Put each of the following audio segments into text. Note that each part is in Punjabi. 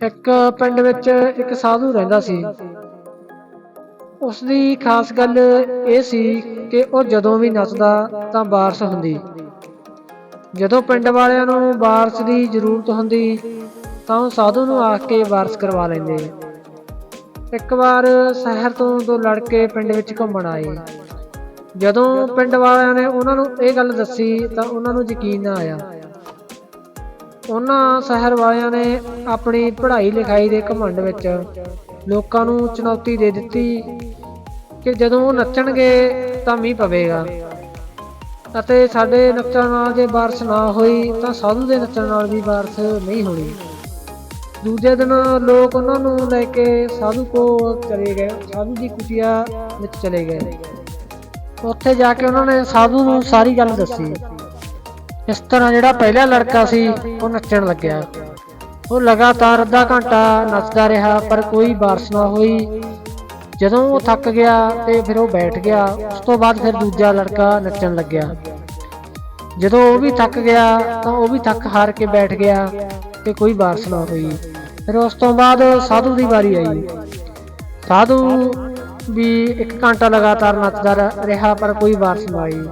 ਇੱਕ ਪਿੰਡ ਵਿੱਚ ਇੱਕ ਸਾਧੂ ਰਹਿੰਦਾ ਸੀ। ਉਸ ਦੀ ਖਾਸ ਗੱਲ ਇਹ ਸੀ ਕਿ ਉਹ ਜਦੋਂ ਵੀ ਨੱਚਦਾ ਤਾਂ ਬਾਰਸ਼ ਹੁੰਦੀ। ਜਦੋਂ ਪਿੰਡ ਵਾਲਿਆਂ ਨੂੰ ਬਾਰਿਸ਼ ਦੀ ਜ਼ਰੂਰਤ ਹੁੰਦੀ ਤਾਂ ਉਹ ਸਾਧੂ ਨੂੰ ਆਖ ਕੇ ਬਾਰਿਸ਼ ਕਰਵਾ ਲੈਂਦੇ। ਇੱਕ ਵਾਰ ਸ਼ਹਿਰ ਤੋਂ ਦੋ ਲੜਕੇ ਪਿੰਡ ਵਿੱਚ ਘੁੰਮਣ ਆਏ। ਜਦੋਂ ਪਿੰਡ ਵਾਲਿਆਂ ਨੇ ਉਹਨਾਂ ਨੂੰ ਇਹ ਗੱਲ ਦੱਸੀ ਤਾਂ ਉਹਨਾਂ ਨੂੰ ਯਕੀਨ ਨਾ ਆਇਆ। ਉਹਨਾਂ ਸ਼ਹਿਰ ਵਾਲਿਆਂ ਨੇ ਆਪਣੀ ਪੜ੍ਹਾਈ ਲਿਖਾਈ ਦੇ ਘਮੰਡ ਵਿੱਚ ਲੋਕਾਂ ਨੂੰ ਚੁਣੌਤੀ ਦੇ ਦਿੱਤੀ ਕਿ ਜਦੋਂ ਉਹ ਨੱਚਣਗੇ ਤਾਂ ਮੀਂਹ ਪਵੇਗਾ। ਅਤੇ ਸਾਡੇ ਨੱਚਣ ਨਾਲ ਜੇ ਬਾਰਿਸ਼ ਨਾ ਹੋਈ ਤਾਂ ਸਾਧੂ ਦੇ ਨੱਚਣ ਨਾਲ ਵੀ ਬਾਰਿਸ਼ ਨਹੀਂ ਹੋਣੀ। ਦੂਜੇ ਦਿਨ ਲੋਕ ਉਹਨਾਂ ਨੂੰ ਲੈ ਕੇ ਸਾਧੂ ਕੋਲ ਚਲੇ ਗਏ। ਸਾਧੂ ਦੀ ਕੁਟੀਆ ਵਿੱਚ ਚਲੇ ਗਏ। ਉੱਥੇ ਜਾ ਕੇ ਉਹਨਾਂ ਨੇ ਸਾਧੂ ਨੂੰ ਸਾਰੀ ਗੱਲ ਦੱਸੀ। ਇਸ ਤਰ੍ਹਾਂ ਜਿਹੜਾ ਪਹਿਲਾ ਲੜਕਾ ਸੀ, ਉਹ ਨੱਚਣ ਲੱਗਿਆ। ਉਹ ਲਗਾਤਾਰ ਅੱਧਾ ਘੰਟਾ ਨੱਚਦਾ ਰਿਹਾ, ਪਰ ਕੋਈ ਬਾਰਿਸ਼ ਨਾ ਹੋਈ। ਜਦੋਂ ਉਹ ਥੱਕ ਗਿਆ ਤੇ ਫਿਰ ਉਹ ਬੈਠ ਗਿਆ, ਉਸ ਤੋਂ ਬਾਅਦ ਫਿਰ ਦੂਜਾ ਲੜਕਾ ਨੱਚਣ ਲੱਗਿਆ। ਜਦੋਂ ਉਹ ਵੀ ਥੱਕ ਗਿਆ, ਤਾਂ ਉਹ ਵੀ ਥੱਕ ਹਾਰ ਕੇ ਬੈਠ ਗਿਆ ਤੇ ਕੋਈ ਬਾਰਿਸ਼ ਨਾ ਹੋਈ। ਫਿਰ ਉਸ ਤੋਂ ਬਾਅਦ ਸਾਧੂ ਦੀ ਵਾਰੀ ਆਈ। ਸਾਧੂ ਵੀ ਇੱਕ ਘੰਟਾ ਲਗਾਤਾਰ ਨੱਚਦਾ ਰਿਹਾ, ਪਰ ਕੋਈ ਬਾਰਿਸ਼ ਨਾ ਆਈ।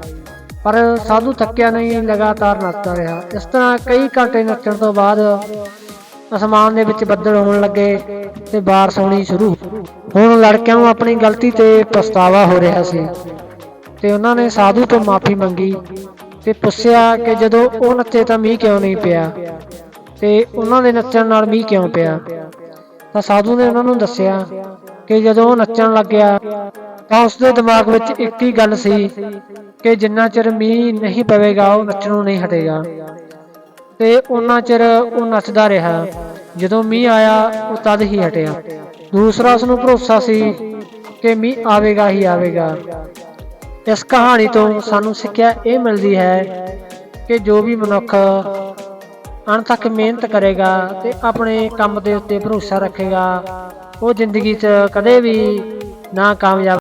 ਪਰ ਸਾਧੂ ਥੱਕਿਆ ਨਹੀਂ, ਲਗਾਤਾਰ ਨੱਚਦਾ ਰਿਹਾ। ਇਸ ਤਰ੍ਹਾਂ ਕਈ ਘੰਟੇ ਨੱਚਣ ਤੋਂ ਬਾਅਦ ਅਸਮਾਨ ਦੇ ਵਿੱਚ ਬੱਦਲ ਹੋਣ ਲੱਗੇ ਤੇ ਬਾਰਿਸ਼ ਹੋਣੀ ਸ਼ੁਰੂ। ਹੁਣ ਲੜਕਿਆਂ ਨੂੰ ਆਪਣੀ ਗਲਤੀ ਤੇ ਪਛਤਾਵਾ ਹੋ ਰਿਹਾ ਸੀ ਤੇ ਉਹਨਾਂ ਨੇ ਸਾਧੂ ਤੋਂ ਮਾਫੀ ਮੰਗੀ ਤੇ ਪੁੱਛਿਆ ਕਿ ਜਦੋਂ ਉਹ ਨੱਚੇ ਤਾਂ ਮੀਂਹ ਕਿਉਂ ਨਹੀਂ ਪਿਆ? ਤੇ ਉਹਨਾਂ ਦੇ ਨੱਚਣ ਨਾਲ ਮੀਂਹ ਕਿਉਂ ਪਿਆ? ਤਾਂ ਸਾਧੂ ਨੇ ਉਹਨਾਂ ਨੂੰ ਦੱਸਿਆ ਕਿ ਜਦੋਂ ਉਹ ਨੱਚਣ ਲੱਗਿਆ ਤਾਂ ਉਸ ਦੇ ਦਿਮਾਗ ਵਿੱਚ ਇੱਕ ਹੀ ਗੱਲ ਸੀ ਕਿ ਜਿੰਨਾ ਚਿਰ ਮੀਂਹ ਨਹੀਂ ਪਵੇਗਾ, ਉਹ ਨੱਚਣੋਂ ਨਹੀਂ ਹਟੇਗਾ। ਤੇ ਉਹਨਾਂ ਚਿਰ ਉਹ ਨੱਚਦਾ ਰਿਹਾ। ਜਦੋਂ ਮੀਂਹ ਆਇਆ, ਉਹ ਤਦ ਹੀ ਹਟਿਆ। ਦੂਸਰਾ ਉਸ ਨੂੰ ਭਰੋਸਾ ਸੀ ਕਿ ਮੀਂਹ ਆਵੇਗਾ ਹੀ ਆਵੇਗਾ। ਇਸ ਕਹਾਣੀ ਤੋਂ ਸਾਨੂੰ ਸਿੱਖਿਆ ਇਹ ਮਿਲਦੀ ਹੈ ਕਿ ਜੋ ਵੀ ਮਨੁੱਖ ਅਣਥੱਕ ਮਿਹਨਤ ਕਰੇਗਾ ਤੇ ਆਪਣੇ ਕੰਮ ਦੇ ਉੱਤੇ ਭਰੋਸਾ ਰੱਖੇਗਾ, ਉਹ ਜ਼ਿੰਦਗੀ 'ਚ ਕਦੇ ਵੀ ਨਾ ਕਾਮਯਾਬ